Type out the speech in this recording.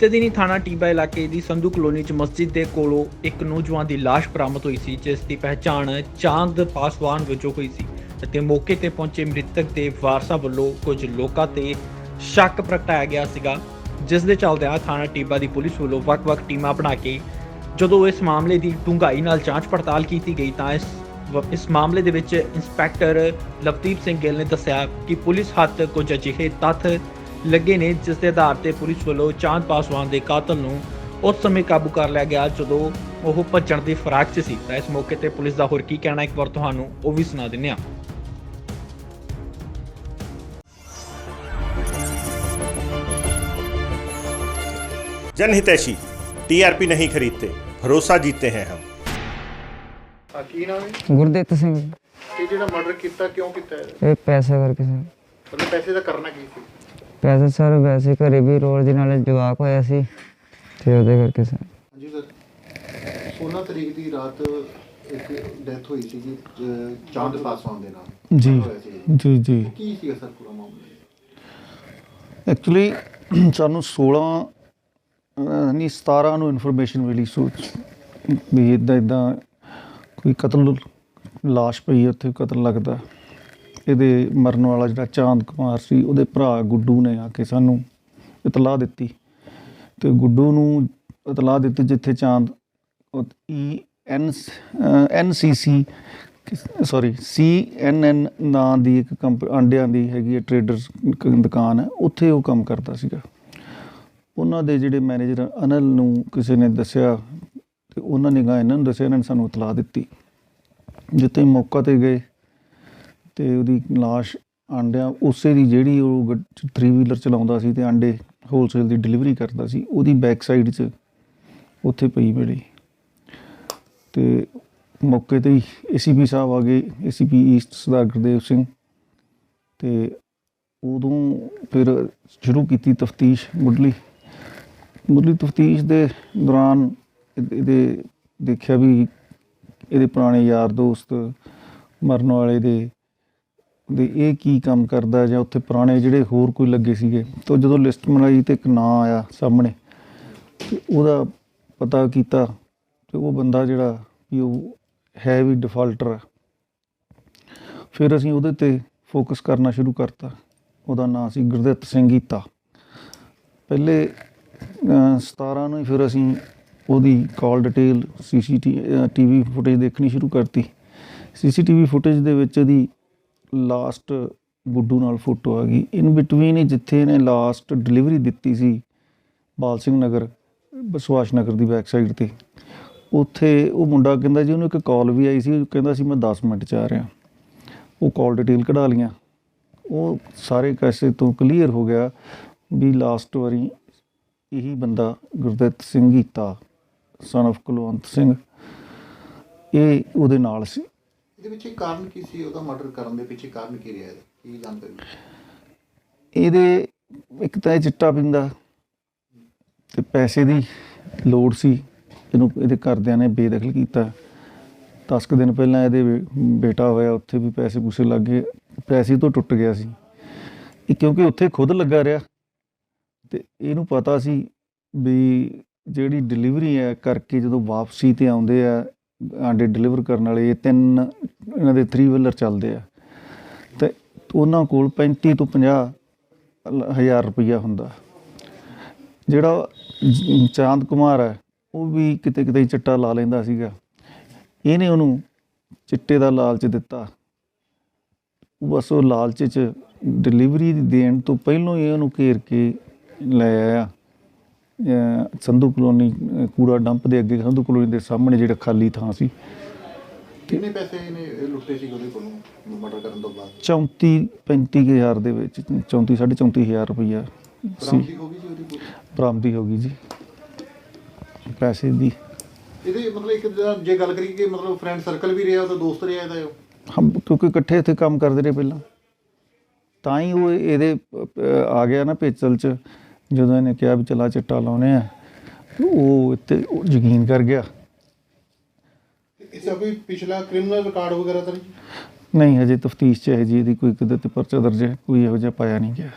ਤੇ ਦਿਨੀ ਥਾਣਾ ਟੀਬਾ ਇਲਾਕੇ ਦੀ ਸੰਧੂ ਕਲੋਨੀ ਚ ਮਸਜਿਦ ਦੇ ਕੋਲੋਂ ਇੱਕ ਨੌਜਵਾਨ ਦੀ ਲਾਸ਼ ਬਰਾਮਦ ਹੋਈ ਸੀ, ਜਿਸ ਦੀ ਪਹਿਚਾਣ ਚਾਂਦ ਪਾਸਵਾਨ ਵਜੋਂ ਹੋਈ ਸੀ ਅਤੇ ਮੌਕੇ ਤੇ ਪਹੁੰਚੇ ਮ੍ਰਿਤਕ ਦੇ ਵਾਰਸਾਂ ਵੱਲੋਂ ਕੁਝ ਲੋਕਾਂ ਤੇ ਸ਼ੱਕ ਪ੍ਰਗਟਾਇਆ ਗਿਆ ਸੀਗਾ, ਜਿਸ ਦੇ ਚੱਲਦਿਆਂ ਥਾਣਾ ਟੀਬਾ ਦੀ ਪੁਲਿਸ ਵੱਲੋਂ ਵੱਖ-ਵੱਖ ਟੀਮਾਂ ਬਣਾ ਕੇ ਜਦੋਂ ਇਸ ਮਾਮਲੇ ਦੀ ਡੂੰਘਾਈ ਨਾਲ ਜਾਂਚ ਪੜਤਾਲ ਕੀਤੀ ਗਈ ਤਾਂ ਇਸ ਇਸ ਮਾਮਲੇ ਦੇ ਵਿੱਚ ਇੰਸਪੈਕਟਰ ਲਵਦੀਪ ਸਿੰਘ ਗਿੱਲ ਨੇ ਦੱਸਿਆ ਕਿ ਪੁਲਿਸ ਹੱਥ ਕੁਝ ਅਜਿਹੇ ਤੱਥ ਲੱਗੇ ਨੇ ਜਿਸ ਦੇ ਆਧਾਰ ਤੇ ਪੁਲਿਸ ਵੱਲੋਂ ਚਾਂਦ ਪਾਸਵਾਨ ਦੇ ਕਾਤਲ ਨੂੰ ਉਸ ਸਮੇਂ ਕਾਬੂ ਕਰ ਲਿਆ ਗਿਆ ਜਦੋਂ ਉਹ ਭੱਜਣ ਦੀ ਫਰਾਕ 'ਚ ਸੀ ਤਾਂ ਇਸ ਮੌਕੇ ਤੇ ਪੁਲਿਸ ਦਾ ਹੋਰ ਕੀ ਕਹਿਣਾ ਇੱਕ ਵਾਰ ਤੁਹਾਨੂੰ ਉਹ ਵੀ ਸੁਣਾ ਦਿੰਦੇ ਹਾਂ जनहितैषी टीआरपी नहीं खरीदते भरोसा जीते हैं हम ਆ ਕੀ ਨਾਮ ਹੈ ਗੁਰਦਿੱਤ ਸਿੰਘ ਇਹ ਜਿਹੜਾ ਮਰਡਰ ਕੀਤਾ ਕਿਉਂ ਕੀਤਾ ਹੈ ਇਹ ਪੈਸੇ ਕਰਕੇ ਸਰ ਮਤਲਬ ਪੈਸੇ ਦਾ ਕਰਨਾ ਕੀ ਸੀ ਪੈਸੇ ਸਰ ਵੈਸੇ ਘਰੇ ਵੀ ਰੋਜ਼ ਦੇ ਨਾਲ ਜਵਾਕ ਹੋਇਆ ਸੀ ਤੇ ਉਹਦੇ ਕਰਕੇ ਸਰ। ਹਾਂਜੀ ਸਰ। 16 ਤਰੀਕ ਦੀ ਰਾਤ ਇੱਕ ਡੈਥ ਹੋਈ ਸੀ ਜੀ ਚਾਂਦ ਪਾਸਵਾਨ ਦੇ ਨਾਲ। ਜੀ। ਹੋਇਆ ਸੀ। ਜੀ ਜੀ। ਕੀ ਸੀ ਸਰ ਪੂਰਾ ਮਾਮਲਾ? ਐਕਚੁਅਲੀ ਸਾਨੂੰ 16 ਅਹ, ਨਹੀਂ 17 ਨੂੰ ਇਨਫੋਰਮੇਸ਼ਨ ਮਿਲੀ ਸੋਚ ਵੀ ਇਦਾਂ ਇਦਾਂ ਕੋਈ ਕਤਲ ਲਾਸ਼ ਪਈ ਹੈ ਉੱਥੇ ਕਤਲ ਲੱਗਦਾ। ਇਹਦੇ ਮਰਨ ਵਾਲਾ ਜਿਹੜਾ ਚਾਂਦ ਕੁਮਾਰ ਸੀ, ਉਹਦੇ ਭਰਾ ਗੁੱਡੂ ਨੇ ਆ ਕੇ ਸਾਨੂੰ ਇਤਲਾਹ ਦਿੱਤੀ ਤੇ ਗੁੱਡੂ ਨੂੰ ਇਤਲਾਹ ਦਿੱਤੀ ਜਿੱਥੇ ਚਾਂਦ ਈ ਐਨ ਐਨ ਸੀ ਸੀ ਸੌਰੀ ਸੀ ਐਨ ਐਨ ਨਾਂ ਦੀ ਇੱਕ ਕੰਪ, ਅੰਡਿਆਂ ਦੀ ਹੈਗੀ ਹੈ ਟ੍ਰੇਡਰਸ ਦੁਕਾਨ ਹੈ ਉੱਥੇ ਉਹ ਕੰਮ ਕਰਦਾ ਸੀਗਾ। ਉਹਨਾਂ ਦੇ ਜਿਹੜੇ ਮੈਨੇਜਰ ਅਨਲ ਨੂੰ ਕਿਸੇ ਨੇ ਦੱਸਿਆ ਤੇ ਉਹਨਾਂ ਨੇ ਗਾ, ਇਹਨਾਂ ਨੂੰ ਦੱਸਿਆ, ਇਹਨਾਂ ਨੇ ਸਾਨੂੰ ਇਤਲਾਹ ਦਿੱਤੀ। ਜਿੱਥੇ ਮੌਕਾ ਤੇ ਗਏ ਤੇ ਉਹਦੀ ਲਾਸ਼ ਆਂਡਿਆਂ ਉਸੇ ਦੀ ਜਿਹੜੀ ਉਹ 3 ਵੀਲਰ ਚਲਾਉਂਦਾ ਸੀ ਤੇ ਆਂਡੇ ਹੋਲਸੇਲ ਦੀ ਡਿਲੀਵਰੀ ਕਰਦਾ ਸੀ, ਉਹਦੀ ਬੈਕ ਸਾਈਡ 'ਚ ਉੱਥੇ ਪਈ ਮਿਲੀ। ਤੇ ਮੌਕੇ ਤੇ ਹੀ ਏਸੀਪੀ ਸਾਹਿਬ ਆ ਗਏ ਏਸੀਪੀ ਈਸਟ ਸਰਦਾਰ ਗੁਰਦੇਵ ਸਿੰਘ। ਤੇ ਉਦੋਂ ਫਿਰ ਸ਼ੁਰੂ ਕੀਤੀ ਤਫਤੀਸ਼ ਮੁੱਢਲੀ। ਮੁੱਢਲੀ ਤਫਤੀਸ਼ ਦੇ ਦੌਰਾਨ ਇਹਦੇ ਦੇਖਿਆ ਵੀ ਇਹਦੇ ਪੁਰਾਣੇ ਯਾਰ ਦੋਸਤ ਮਰਨ ਵਾਲੇ ਦੇ ਦੇ ਇਹ ਕੀ ਕੰਮ ਕਰਦਾ ਜਾਂ ਉੱਥੇ ਪੁਰਾਣੇ ਜਿਹੜੇ ਹੋਰ ਕੋਈ ਲੱਗੇ ਸੀਗੇ? ਤਾਂ ਜਦੋਂ ਲਿਸਟ ਬਣਾਈ ਤੇ ਇੱਕ ਨਾਂ ਆਇਆ ਸਾਹਮਣੇ ਤੇ ਉਹਦਾ ਪਤਾ ਕੀਤਾ ਤੇ ਉਹ ਬੰਦਾ ਜਿਹੜਾ ਵੀ ਉਹ ਹੈ ਵੀ ਡਿਫਾਲਟਰ ਹੈ ਫਿਰ ਅਸੀਂ ਉਹਦੇ ਤੇ ਫੋਕਸ ਕਰਨਾ ਸ਼ੁਰੂ ਕਰਤਾ। ਉਹਦਾ ਨਾਂ ਸੀ ਗੁਰਦਿੱਤ ਸਿੰਘ ਗੀਤਾ ਪਹਿਲੇ ਅਹ, 17 ਨੂੰ ਹੀ ਫਿਰ ਅਸੀਂ ਉਹਦੀ ਕਾਲ ਡਿਟੇਲ ਸੀਸੀਟੀਵੀ ਫੁਟੇਜ ਦੇਖਣੀ ਸ਼ੁਰੂ ਕਰਤੀ। ਸੀਸੀਟੀਵੀ ਫੁਟੇਜ ਦੇ ਵਿੱਚ ਉਹਦੀ ਲਾਸਟ ਗੁੱਡੂ ਨਾਲ ਫੋਟੋ ਆ ਗਈ। ਇਨ ਬਿਟਵੀਨ ਜਿੱਥੇ ਇਹਨੇ ਲਾਸਟ ਡਿਲੀਵਰੀ ਦਿੱਤੀ ਸੀ, ਬਾਲ ਸਿੰਘ ਨਗਰ ਬਸਵਾਸ਼ ਨਗਰ ਦੀ ਬੈਕ ਸਾਈਡ ਤੇ। ਉੱਥੇ ਉਹ ਮੁੰਡਾ ਕਹਿੰਦਾ ਜੀ, ਉਹਨੂੰ ਇੱਕ ਕਾਲ ਵੀ ਆਈ ਸੀ, ਉਹ ਕਹਿੰਦਾ ਸੀ, ਮੈਂ 10 ਮਿੰਟ ਚ ਆ ਰਿਹਾ। ਉਹ ਕਾਲ ਡਿਟੇਲ ਕਢਾ ਲੀਆਂ ਉਹ ਸਾਰੇ ਕੈਸੇ ਤੋਂ ਕਲੀਅਰ ਹੋ ਗਿਆ ਵੀ ਲਾਸਟ ਵਾਰੀ ਇਹੀ ਬੰਦਾ ਗੁਰਦਿੱਤ ਸਿੰਘ ਗੀਤਾ ਸਨ of ਕੁਲਵੰਤ ਸਿੰਘ, ਇਹ ਉਹਦੇ ਨਾਲ ਸੀ। ਇਹਦੇ ਪਿੱਛੇ ਕਾਰਨ ਕੀ ਸੀ? ਉਹਦਾ ਮਰਡਰ ਕਰਨ ਦੇ ਪਿੱਛੇ ਕਾਰਨ ਕੀ ਰਿਹਾ ਹੈ ਕੀ ਜਾਣਕਾਰੀ ਇਹਦੇ ਇੱਕ ਤਾਂ ਇਹ ਚਿੱਟਾ ਪੀਂਦਾ ਤੇ ਪੈਸੇ ਦੀ ਲੋੜ ਸੀ। ਇਹਨੂੰ ਇਹਦੇ ਘਰਦਿਆਂ ਨੇ ਬੇਦਖਲ ਕੀਤਾ। 10 ਕੁ ਦਿਨ ਪਹਿਲਾਂ ਇਹਦੇ ਬੇਟਾ ਹੋਇਆ, ਉੱਥੇ ਵੀ ਪੈਸੇ ਪੂਸੇ ਲੱਗ ਗਏ। ਪੈਸੇ ਤੋਂ ਟੁੱਟ ਗਿਆ ਸੀ। ਇਹ ਕਿਉਂਕਿ ਉੱਥੇ ਖੁਦ ਲੱਗਾ ਰਿਹਾ ਤੇ ਇਹਨੂੰ ਪਤਾ ਸੀ ਵੀ ਜਿਹੜੀ ਡਿਲੀਵਰੀ ਹੈ ਕਰਕੇ ਜਦੋਂ ਵਾਪਸੀ ਤੇ ਆਉਂਦੇ ਆ ਆਂਡੇ ਡਿਲੀਵਰ ਕਰਨ ਵਾਲੇ, ਇਹ ਤਿੰਨ ਇਹਨਾਂ ਦੇ 3 ਵੀਲਰ ਚੱਲਦੇ ਆ। ਤੇ ਉਹਨਾਂ ਕੋਲ 35 ਤੋਂ 50 ਹਜ਼ਾਰ ਰੁਪਈਆ ਹੁੰਦਾ। ਜਿਹੜਾ ਚਾਂਦ ਕੁਮਾਰ ਹੈ, ਉਹ ਵੀ ਕਿਤੇ ਕਿਤੇ ਚਿੱਟਾ ਲਾ ਲੈਂਦਾ ਸੀਗਾ। ਇਹਨੇ ਉਹਨੂੰ ਚਿੱਟੇ ਦਾ ਲਾਲਚ ਦਿੱਤਾ। ਬਸ ਉਹ ਲਾਲਚ 'ਚ ਡਿਲੀਵਰੀ ਦੇਣ ਤੋਂ ਪਹਿਲਾਂ ਹੀ ਉਹਨੂੰ ਘੇਰ ਕੇ ਲੈ ਆਇਆ। ਸੰਧੂ ਕਲੋਨੀ ਕੂੜਾ ਡੰਪ ਦੇ ਅੱਗੇ ਸੰਧੂ ਕਲੋਨੀ ਦੇ ਸਾਹਮਣੇ ਜਿਹੜਾ ਖਾਲੀ ਥਾਂ ਸੀ। ਕਿੰਨੇ ਪੈਸੇ ਇਹਨੇ ਲੁੱਟੇ ਸੀ ਉਹਦੇ ਕੋਲੋਂ ਮਰਡਰ ਕਰਨ ਤੋਂ ਬਾਅਦ? 34 35 ਕੁ ਹਜ਼ਾਰ ਦੇ ਵਿੱਚ 34 3.5 ਹਜ਼ਾਰ ਰੁਪਈਆ ਸੀ। ਬਰਾਮਦੀ ਹੋ ਗਈ ਸੀ ਉਹਦੀ ਬਰਾਮਦੀ ਹੋ ਗਈ ਜੀ। ਪੈਸੇ ਦੀ ਇਹਦੇ ਮਤਲਬ ਇੱਕ ਜੇ ਗੱਲ ਕਰੀਏ ਕਿ ਮਤਲਬ ਫਰੈਂਡ ਸਰਕਲ ਵੀ ਰਿਹਾ ਉਹਦਾ ਦੋਸਤ ਰਿਹਾ ਇਹਦਾ ਹਮ ਕਿਉਂਕਿ ਇਕੱਠੇ ਇੱਥੇ ਕੰਮ ਕਰਦੇ ਰਹੇ ਪਹਿਲਾਂ। ਤਾਂ ਹੀ ਉਹ ਇਹਦੇ ਆ ਗਿਆ ਨਾ ਪੇਚਲ ਚ। ਜਦੋਂ ਇਹਨੇ ਕਿਹਾ ਵੀ ਚਲਾ ਚਿੱਟਾ ਲਾਉਨੇ ਆ ਤੇ ਉਹ ਇੱਥੇ ਉਹ ਯਕੀਨ ਕਰ ਗਿਆ। ਇਸਦਾ ਕੋਈ ਪਿਛਲਾ ਕ੍ਰਿਮੀਨਲ ਰਿਕਾਰਡ ਵਗੈਰਾ ਤਾਂ ਨਹੀਂ? ਨਹੀਂ ਹਜੇ ਤਫਤੀਸ਼ ਚ ਹੈ ਜੀ ਇਹਦੀ ਕੋਈ ਕਿਤੇ ਤੇ ਪਰਚਾ ਦਰਜ ਹੈ ਕੋਈ ਇਹੋ ਜਿਹਾ ਪਾਇਆ ਨਹੀਂ ਗਿਆ।